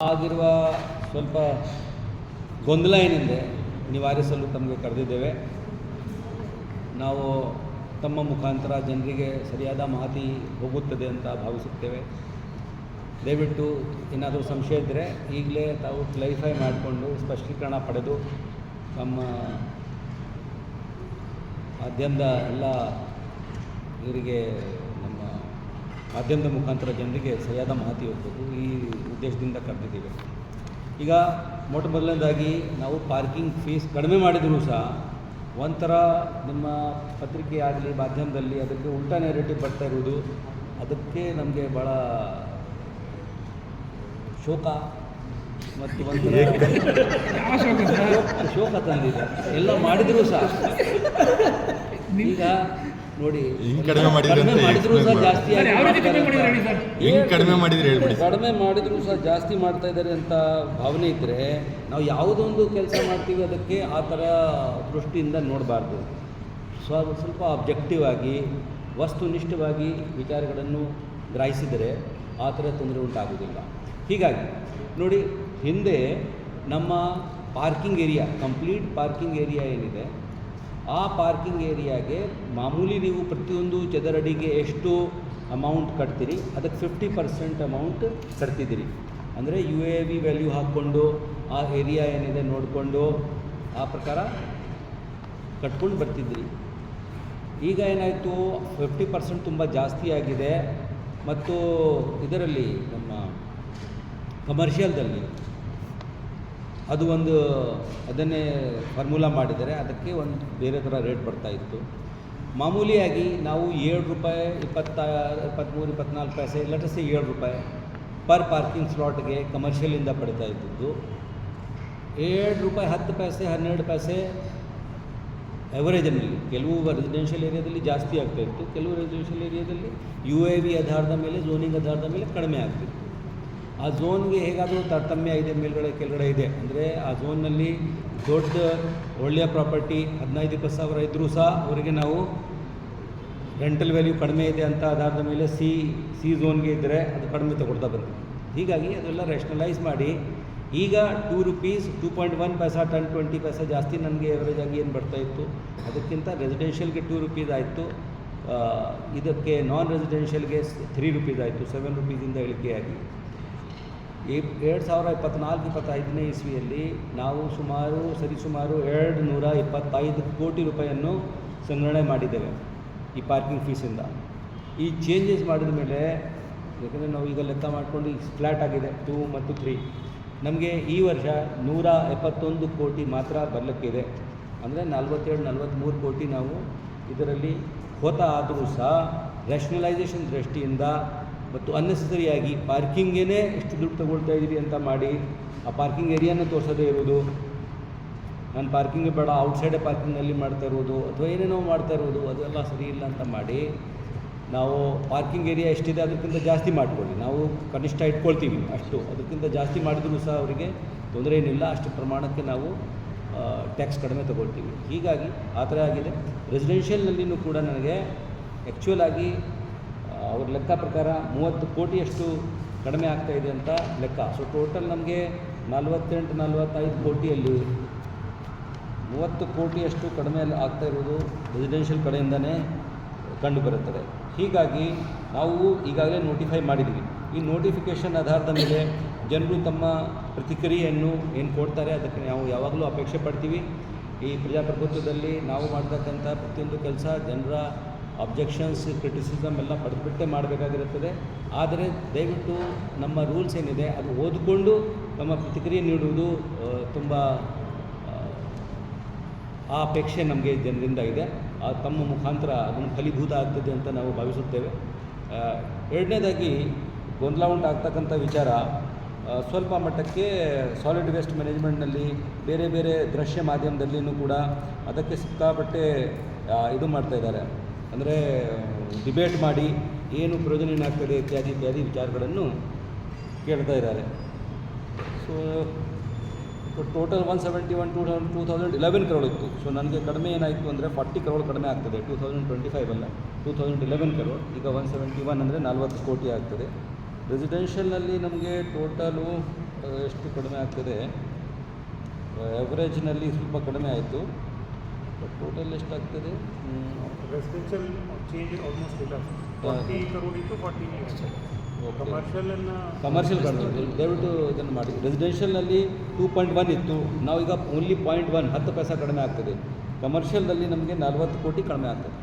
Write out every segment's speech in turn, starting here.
ಆಗಿರುವ ಸ್ವಲ್ಪ ಗೊಂದಲ ಏನಿದೆ ನಿವಾರಿಸಲು ತಮಗೆ ಕರೆದಿದ್ದೇವೆ. ನಾವು ತಮ್ಮ ಮುಖಾಂತರ ಜನರಿಗೆ ಸರಿಯಾದ ಮಾಹಿತಿ ಹೋಗುತ್ತದೆ ಅಂತ ಭಾವಿಸುತ್ತೇವೆ. ದಯವಿಟ್ಟು ಏನಾದರೂ ಸಂಶಯ ಇದ್ದರೆ ಈಗಲೇ ತಾವು ಕ್ಲೈಫೈ ಮಾಡಿಕೊಂಡು ಸ್ಪಷ್ಟೀಕರಣ ಪಡೆದು ನಮ್ಮ ಮಾಧ್ಯಮದ ಎಲ್ಲ ಇವರಿಗೆ ಮಾಧ್ಯಮದ ಮುಖಾಂತರ ಜನರಿಗೆ ಸರಿಯಾದ ಮಾಹಿತಿ ಹೋಗ್ಬೇಕು ಈ ಉದ್ದೇಶದಿಂದ ಕರೆದಿದ್ದೀವಿ. ಈಗ ಮೊಟ್ಟ ಮೊದಲನೇದಾಗಿ ನಾವು ಪಾರ್ಕಿಂಗ್ ಫೀಸ್ ಕಡಿಮೆ ಮಾಡಿದರೂ ಸಹ ಒಂಥರ ನಿಮ್ಮ ಪತ್ರಿಕೆ ಆಗಲಿ ಮಾಧ್ಯಮದಲ್ಲಿ ಅದಕ್ಕೆ ಉಲ್ಟಾ ನೆರೆಟಿವ್ ಬರ್ತಾ ಇರುವುದು ಅದಕ್ಕೆ ನಮಗೆ ಭಾಳ ಶೋಕ ಮತ್ತು ಒಂಥರ ಶೋಕ- ಶೋಕ ತಂದಿದೆ. ಎಲ್ಲ ಮಾಡಿದರೂ ಸಹ ಈಗ ನೋಡಿ ಹಿಂಗ್ ಕಡಿಮೆ ಮಾಡಿದ್ರೆ ಅಂತ ಮಾಡಿದ್ರು ಸಹ ಜಾಸ್ತಿ ಸರ್, ಯಾವ ರೀತಿ ಕಡಿಮೆ ಮಾಡ್ತಾರೆ ಹೇಳಿ ಸರ್? ಅಂತ. ಹೆಂಗ್ ಕಡಿಮೆ ಮಾಡಿದ್ರೆ ಹೇಳ್ಬಿಡಿ ಸರ್. ಕಡಿಮೆ ಮಾಡಿದ್ರು ಸಹ ಜಾಸ್ತಿ ಮಾಡ್ತಾ ಇದ್ದಾರೆ ಅಂತ ಭಾವನೆ ಇದ್ರೆ ನಾವು ಯಾವುದೊಂದು ಕೆಲಸ ಮಾಡ್ತೀವಿ ಅದಕ್ಕೆ ಆ ಥರ ದೃಷ್ಟಿಯಿಂದ ನೋಡಬಾರ್ದು ಸ್ವ ಸ್ವಲ್ಪ ಅಬ್ಜೆಕ್ಟಿವ್ ಆಗಿ ವಸ್ತುನಿಷ್ಠವಾಗಿ ವಿಚಾರಗಳನ್ನು ಗ್ರಹಿಸಿದರೆ ಆ ಥರ ತೊಂದರೆ ಉಂಟಾಗೋದಿಲ್ಲ ಹೀಗಾಗಿ ನೋಡಿ ಹಿಂದೆ ನಮ್ಮ parking area complete parking area ಏನಿದೆ ಆ ಪಾರ್ಕಿಂಗ್ ಏರಿಯಾಗೆ ಮಾಮೂಲಿ ನೀವು ಪ್ರತಿಯೊಂದು ಚದರಡಿಗೆ ಎಷ್ಟು ಅಮೌಂಟ್ ಕಟ್ತೀರಿ, ಅದಕ್ಕೆ ಫಿಫ್ಟಿ ಪರ್ಸೆಂಟ್ ಅಮೌಂಟ್ ಕಟ್ತಿದ್ದೀರಿ ಅಂದರೆ ಯು ಎ ವಿ ವ್ಯಾಲ್ಯೂ ಹಾಕ್ಕೊಂಡು, ಆ ಏರಿಯಾ ಏನಿದೆ ನೋಡಿಕೊಂಡು, ಆ ಪ್ರಕಾರ ಕಟ್ಕೊಂಡು ಬರ್ತಿದ್ರಿ ಈಗ ಏನಾಯಿತು ಫಿಫ್ಟಿ ಪರ್ಸೆಂಟ್ ತುಂಬ ಜಾಸ್ತಿ ಆಗಿದೆ. ಮತ್ತು ಇದರಲ್ಲಿ ನಮ್ಮ ಕಮರ್ಷಿಯಲ್ದಲ್ಲಿ ಅದು ಒಂದು, ಅದನ್ನೇ ಫಾರ್ಮುಲಾ ಮಾಡಿದರೆ ಅದಕ್ಕೆ ಒಂದು ಬೇರೆ ಥರ ರೇಟ್ ಬರ್ತಾ ಇತ್ತು. ಮಾಮೂಲಿಯಾಗಿ ನಾವು ಏಳು ರೂಪಾಯಿ ಇಪ್ಪತ್ತ ಇಪ್ಪತ್ತ್ಮೂರು ಇಪ್ಪತ್ನಾಲ್ಕು ಪೈಸೆ ಲೆಟಸ್ ಏಳು ರೂಪಾಯಿ ಪರ್ ಪಾರ್ಕಿಂಗ್ ಸ್ಲಾಟ್ಗೆ ಕಮರ್ಷಿಯಲಿಂದ ಪಡಿತಾ ಇದ್ದಿದ್ದು. ಏಳು ರೂಪಾಯಿ ಹತ್ತು ಪೈಸೆ, ಹನ್ನೆರಡು ಪೈಸೆ ಎವರೇಜಲ್ಲಿ ಕೆಲವು ರೆಸಿಡೆನ್ಷಿಯಲ್ ಏರಿಯಾದಲ್ಲಿ ಜಾಸ್ತಿ ಆಗ್ತಾಯಿತ್ತು ಕೆಲವು ರೆಸಿಡೆನ್ಷಿಯಲ್ ಏರಿಯಾದಲ್ಲಿ ಯು ಎ ವಿ ಆಧಾರದ ಮೇಲೆ ಝೋನಿಂಗ್ ಆಧಾರದ ಮೇಲೆ ಕಡಿಮೆ ಆಗ್ತಿತ್ತು. ಆ ಝೋನ್ಗೆ ಹೇಗಾದರೂ ತಾರತಮ್ಯ ಇದೆ, ಮೇಲ್ಗಡೆ ಕೆಳಗಡೆ ಇದೆ. ಅಂದರೆ ಆ ಝೋನ್ನಲ್ಲಿ ದೊಡ್ಡ ಒಳ್ಳೆಯ ಪ್ರಾಪರ್ಟಿ ಹದಿನೈದು ಇಪ್ಪತ್ತು ಸಾವಿರ ಇದ್ದರೂ ಸಹ ಅವರಿಗೆ ನಾವು ರೆಂಟಲ್ ವ್ಯಾಲ್ಯೂ ಕಡಿಮೆ ಇದೆ ಅಂತ ಆಧಾರದ ಮೇಲೆ ಸಿ ಸಿ ಝೋನ್ಗೆ ಇದ್ದರೆ ಅದು ಕಡಿಮೆ ತಗೊಳ್ತಾ ಬಂತು ಹೀಗಾಗಿ ಅದೆಲ್ಲ ರೇಷನಲೈಸ್ ಮಾಡಿ ಈಗ two rupees two point one paisa ten twenty paisa ಜಾಸ್ತಿ ನನಗೆ ಎವರೇಜ್ ಆಗಿ ಏನು ಬರ್ತಾ ಇತ್ತು? ಅದಕ್ಕಿಂತ ರೆಸಿಡೆನ್ಷಿಯಲ್ಗೆ ಟೂ ರುಪೀಸ್ ಆಯಿತು. ಇದಕ್ಕೆ ನಾನ್ ರೆಸಿಡೆನ್ಷಿಯಲ್ಗೆ ತ್ರೀ ರುಪೀಸ್ ಆಯಿತು ಸೆವೆನ್ ರುಪೀಸಿಂದ ಇಳಿಕೆಯಾಗಿ. ಈ ಎರಡು ಸಾವಿರ ಇಪ್ಪತ್ತ್ನಾಲ್ಕು ಇಪ್ಪತ್ತೈದನೇ ಇಸ್ವಿಯಲ್ಲಿ ನಾವು ಸುಮಾರು, ಸರಿಸುಮಾರು ಎರಡು ನೂರ ಇಪ್ಪತ್ತೈದು ಕೋಟಿ ರೂಪಾಯಿಯನ್ನು ಸಂಗ್ರಹಣೆ ಮಾಡಿದ್ದೇವೆ ಈ ಪಾರ್ಕಿಂಗ್ ಫೀಸಿಂದ. ಈ ಚೇಂಜಸ್ ಮಾಡಿದ ಮೇಲೆ ಯಾಕಂದರೆ ನಾವು ಈಗ ಲೆಕ್ಕ ಮಾಡಿಕೊಂಡು ಈಗ ಫ್ಲ್ಯಾಟ್ ಆಗಿದೆ ಟೂ ಮತ್ತು ತ್ರೀ ನಮಗೆ ಈ ವರ್ಷ ನೂರ ಎಪ್ಪತ್ತೊಂದು ಕೋಟಿ ಮಾತ್ರ ಬರಲಿಕ್ಕಿದೆ. ಅಂದರೆ ನಲ್ವತ್ತೇಳು ನಲ್ವತ್ತ್ಮೂರು ಕೋಟಿ ನಾವು ಇದರಲ್ಲಿ ಹೋತ ಆದರೂ ಸಹ ರ್ಯಾಷನಲೈಸೇಷನ್ ದೃಷ್ಟಿಯಿಂದ ಮತ್ತು ಅನ್ನೆಸರಿಯಾಗಿ ಪಾರ್ಕಿಂಗೇ ಎಷ್ಟು ದುಡ್ಡು ತಗೊಳ್ತಾ ಇದ್ದೀರಿ ಅಂತ ಮಾಡಿ ಆ ಪಾರ್ಕಿಂಗ್ ಏರಿಯಾನ ತೋರಿಸೋದೇ ಇರೋದು ನಾನು ಪಾರ್ಕಿಂಗ್ ಬೇಡ ಔಟ್ಸೈಡೇ ಪಾರ್ಕಿಂಗಲ್ಲಿ ಮಾಡ್ತಾ ಇರೋದು ಅಥವಾ ಏನೇನೋ ಮಾಡ್ತಾ ಇರೋದು ಅದೆಲ್ಲ ಸರಿ ಇಲ್ಲ ಅಂತ ಮಾಡಿ ನಾವು ಪಾರ್ಕಿಂಗ್ ಏರಿಯಾ ಎಷ್ಟಿದೆ ಅದಕ್ಕಿಂತ ಜಾಸ್ತಿ ಮಾಡ್ಕೊಳ್ಳಿ. ನಾವು ಕನಿಷ್ಠ ಇಟ್ಕೊಳ್ತೀವಿ ಅಷ್ಟು. ಅದಕ್ಕಿಂತ ಜಾಸ್ತಿ ಮಾಡಿದರೂ ಸಹ ಅವರಿಗೆ ತೊಂದರೆ ಏನಿಲ್ಲ. ಅಷ್ಟು ಪ್ರಮಾಣಕ್ಕೆ ನಾವು ಟ್ಯಾಕ್ಸ್ ಕಡಿಮೆ ತಗೊಳ್ತೀವಿ. ಹೀಗಾಗಿ ಆ ಥರ ಆಗಿದೆ. ರೆಸಿಡೆನ್ಷಿಯಲ್ನಲ್ಲಿಯೂ ಕೂಡ ನನಗೆ ಆ್ಯಕ್ಚುಯಲ್ ಆಗಿ ಅವ್ರ ಲೆಕ್ಕ ಪ್ರಕಾರ ಮೂವತ್ತು ಕೋಟಿಯಷ್ಟು ಕಡಿಮೆ ಆಗ್ತಾ ಇದೆ ಅಂತ ಲೆಕ್ಕ. ಸೊ ಟೋಟಲ್ ನಮಗೆ ನಲ್ವತ್ತೆಂಟು, ನಲವತ್ತೈದು ಕೋಟಿಯಲ್ಲಿ ಮೂವತ್ತು ಕೋಟಿಯಷ್ಟು ಕಡಿಮೆ ಆಗ್ತಾ ಇರೋದು ರೆಸಿಡೆನ್ಷಿಯಲ್ ಕಡೆಯಿಂದನೇ ಕಂಡುಬರುತ್ತದೆ. ಹೀಗಾಗಿ ನಾವು ಈಗಾಗಲೇ ನೋಟಿಫೈ ಮಾಡಿದ್ದೀವಿ ಈ ನೋಟಿಫಿಕೇಷನ್ ಆಧಾರದ ಮೇಲೆ ಜನರು ತಮ್ಮ ಪ್ರತಿಕ್ರಿಯೆಯನ್ನು ಏನು ಕೊಡ್ತಾರೆ ಅದಕ್ಕೆ ನಾವು ಯಾವಾಗಲೂ ಅಪೇಕ್ಷೆ ಪಡ್ತೀವಿ. ಈ ಪ್ರಜಾಪ್ರಭುತ್ವದಲ್ಲಿ ನಾವು ಮಾಡ್ತಕ್ಕಂಥ ಪ್ರತಿಯೊಂದು ಕೆಲಸ ಜನರ ಅಬ್ಜೆಕ್ಷನ್ಸ್ ಕ್ರಿಟಿಸಿಸಮ್ ಎಲ್ಲ ಪಡೆದುಬಿಟ್ಟೆ ಮಾಡಬೇಕಾಗಿರುತ್ತದೆ. ಆದರೆ ದಯವಿಟ್ಟು ನಮ್ಮ ರೂಲ್ಸ್ ಏನಿದೆ ಅದು ಓದಿಕೊಂಡು ನಮ್ಮ ಪ್ರತಿಕ್ರಿಯೆ ನೀಡುವುದು ತುಂಬ, ಆ ಅಪೇಕ್ಷೆ ನಮಗೆ ಜನರಿಂದ ಇದೆ. ತಮ್ಮ ಮುಖಾಂತರ ಅದನ್ನು ಫಲೀಭೂತ ಆಗ್ತದೆ ಅಂತ ನಾವು ಭಾವಿಸುತ್ತೇವೆ. ಎರಡನೇದಾಗಿ ಗೊಂದಲ ಉಂಟಾಗ್ತಕ್ಕಂಥ ವಿಚಾರ ಸ್ವಲ್ಪ ಮಟ್ಟಕ್ಕೆ ಸಾಲಿಡ್ ವೇಸ್ಟ್ ಮ್ಯಾನೇಜ್ಮೆಂಟ್ನಲ್ಲಿ ಬೇರೆ ಬೇರೆ ದೃಶ್ಯ ಮಾಧ್ಯಮದಲ್ಲಿಯೂ ಕೂಡ ಅದಕ್ಕೆ ಸಿಕ್ಕಾಪಟ್ಟೆ ಇದು ಮಾಡ್ತಾ ಇದ್ದಾರೆ. ಅಂದರೆ ಡಿಬೇಟ್ ಮಾಡಿ ಏನು ಪ್ರಯೋಜನ ಏನಾಗ್ತದೆ ಇತ್ಯಾದಿ ಇತ್ಯಾದಿ ವಿಚಾರಗಳನ್ನು ಕೇಳ್ತಾ ಇದ್ದಾರೆ. So total one seventy one two thousand two thousand eleven crore ಇತ್ತು. ಸೊ ನನಗೆ ಕಡಿಮೆ ಏನಾಯಿತು ಅಂದರೆ ಫಾರ್ಟಿ ಕರೋಡ್ ಕಡಿಮೆ ಆಗ್ತದೆ ಟೂ ತೌಸಂಡ್ ಟ್ವೆಂಟಿ ಫೈವ್ ಅಲ್ಲ. ಟೂ ತೌಸಂಡ್ ಇಲೆವೆನ್ ಕರೋಡ್ ಈಗ ಒನ್ ಸೆವೆಂಟಿ ಒನ್ ಅಂದರೆ ನಲ್ವತ್ತು ಕೋಟಿ ಆಗ್ತದೆ. ರೆಸಿಡೆನ್ಷಿಯಲ್ನಲ್ಲಿ ನಮಗೆ ಟೋಟಲು ಎಷ್ಟು ಕಡಿಮೆ ಆಗ್ತದೆ? ಎವರೇಜ್ನಲ್ಲಿ ಸ್ವಲ್ಪ ಕಡಿಮೆ ಆಯಿತು. ಟೋಟಲ್ ಎಷ್ಟಾಗ್ತದೆ ರೆಸಿಡೆನ್ಷಿಯಲ್ ಚೇಂಜ್ ಆಲ್ಮೋಸ್ಟ್ ಇಲ್ಲ. ಫಾರ್ಟಿ ಕರೋಡ್ ಇತ್ತು ಫಾರ್ಟಿ ಓಕೆ ಕಮರ್ಷಿಯಲ್ ಅನ್ನ ಕಮರ್ಷಿಯಲ್ ಕಡಿಮೆ ದಯವಿಟ್ಟು ಇದನ್ನು ಮಾಡಿ. ರೆಸಿಡೆನ್ಷಿಯಲ್ನಲ್ಲಿ ಟೂ ಪಾಯಿಂಟ್ ಒನ್ ಇತ್ತು. ನಾವೀಗ ಓನ್ಲಿ ಪಾಯಿಂಟ್ ಒನ್ ಹತ್ತು ಪೈಸಾ ಕಡಿಮೆ ಆಗ್ತದೆ. ಕಮರ್ಷಿಯಲ್ನಲ್ಲಿ ನಮಗೆ ನಲ್ವತ್ತು ಕೋಟಿ ಕಡಿಮೆ ಆಗ್ತದೆ.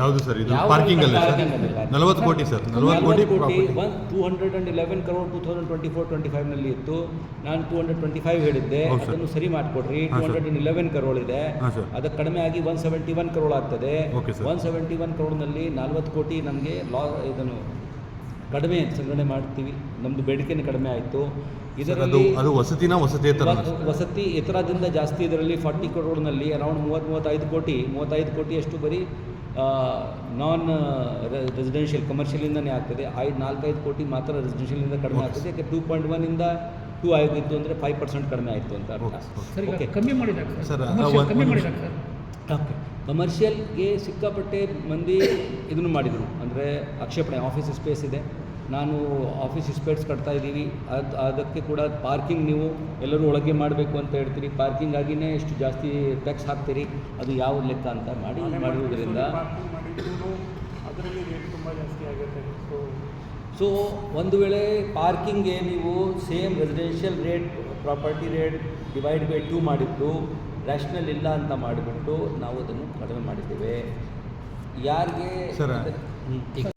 ಯಾವುದು ಸರ್ ಇದು? ಪಾರ್ಕಿಂಗ್ ಅಲ್ಲ. ನಲವತ್ತು ಕೋಟಿ ಸರ್ ನಲವತ್ತು ಕೋಟಿ ಕೋಟಿ one two hundred and eleven crore two thousand twenty four twenty ಫೈವ್ನಲ್ಲಿ ಇತ್ತು. ನಾನು ಟೂ ಹಂಡ್ರೆಡ್ ಟ್ವೆಂಟಿ ಫೈವ್ ಹೇಳಿದ್ದೆ ಅದನ್ನು ಸರಿ ಮಾಡಿಕೊಡ್ರಿ. Two hundred and eleven crore ಇದೆ. ಅದಕ್ಕೆ ಕಡಿಮೆ ಆಗಿ ಒನ್ ಸೆವೆಂಟಿ ಒನ್ ಕರೋಡ್ ಆಗ್ತದೆ. ಒನ್ ಸೆವೆಂಟಿ ಒನ್ ಕರೋಡ್ನಲ್ಲಿ ನಲ್ವತ್ತು ಕೋಟಿ ನಮಗೆ ಲಾ ಇದನ್ನು ಕಡಿಮೆ ಸಂಗ್ರಹಣೆ ಮಾಡ್ತೀವಿ. ನಮ್ಮದು ಬೇಡಿಕೆನೇ ಕಡಿಮೆ ಆಯಿತು. ಇದರಲ್ಲಿ ಅದು ವಸತಿನ ವಸತಿ ವಸತಿ ಎತ್ತರದಿಂದ ಜಾಸ್ತಿ ಇದರಲ್ಲಿ ಫಾರ್ಟಿ ಕರೋಡ್ನಲ್ಲಿ ಅರೌಂಡ್ ಮೂವತ್ತು ಮೂವತ್ತೈದು ಕೋಟಿ ಮೂವತ್ತೈದು ಕೋಟಿ ಅಷ್ಟು ಬರೀ ನಾನ್ ರೆಸಿಡೆನ್ಷಿಯಲ್ ಕಮರ್ಷಿಯಲಿಂದನೇ ಆಗ್ತದೆ. ಐದು ನಾಲ್ಕೈದು ಕೋಟಿ ಮಾತ್ರ ರೆಸಿಡೆನ್ಷಿಯಲಿಂದ ಕಡಿಮೆ. ಆಗ್ತದೆ. ಯಾಕೆ ಟೂ ಪಾಯಿಂಟ್ ಒನ್ನಿಂದ ಟೂ ಆಗಿತ್ತು ಅಂದರೆ ಫೈವ್ ಪರ್ಸೆಂಟ್ ಕಡಿಮೆ ಆಯಿತು ಅಂತ ಓಕೆ ಕಮ್ಮಿ ಮಾಡಿದಾಗ ಸರ್. ಓಕೆ ಕಮರ್ಷಿಯಲ್ಗೆ ಸಿಕ್ಕಾಪಟ್ಟೆ ಮಂದಿ ಇದನ್ನು ಮಾಡಿದರು. ಅಂದರೆ ಆಕ್ಷೇಪಣೆ ಆಫೀಸ್ ಸ್ಪೇಸ್ ಇದೆ. ನಾನು ಆಫೀಸ್ ಇಸ್ಪೇಟ್ಸ್ ಕಟ್ತಾ ಇದ್ದೀವಿ ಅದು ಅದಕ್ಕೆ ಕೂಡ ಪಾರ್ಕಿಂಗ್ ನೀವು ಎಲ್ಲರೂ ಒಳಗೆ ಮಾಡಬೇಕು ಅಂತ ಹೇಳ್ತೀರಿ. ಪಾರ್ಕಿಂಗ್ ಆಗಿನೇ ಎಷ್ಟು ಜಾಸ್ತಿ ಟ್ಯಾಕ್ಸ್ ಹಾಕ್ತೀರಿ? ಅದು ಯಾವ ಲೆಕ್ಕ ಅಂತ ಮಾಡಿ ಮಾಡುವುದರಿಂದ ಪಾರ್ಕಿಂಗ್ ಮಾಡಿದ್ರು ಅದರಲ್ಲಿ ರೇಟ್ ತುಂಬ ಜಾಸ್ತಿ ಆಗುತ್ತೆ. ಸೊ ಸೊ ಒಂದು ವೇಳೆ ಪಾರ್ಕಿಂಗ್ಗೆ ನೀವು same residential rate property rate divide by two ಮಾಡಿದ್ದು ರ್ಯಾಷನಲ್ ಇಲ್ಲ ಅಂತ ಮಾಡಿಬಿಟ್ಟು ನಾವು ಅದನ್ನು ಕಡಿಮೆ ಮಾಡಿದ್ದೇವೆ. ಯಾರಿಗೆ.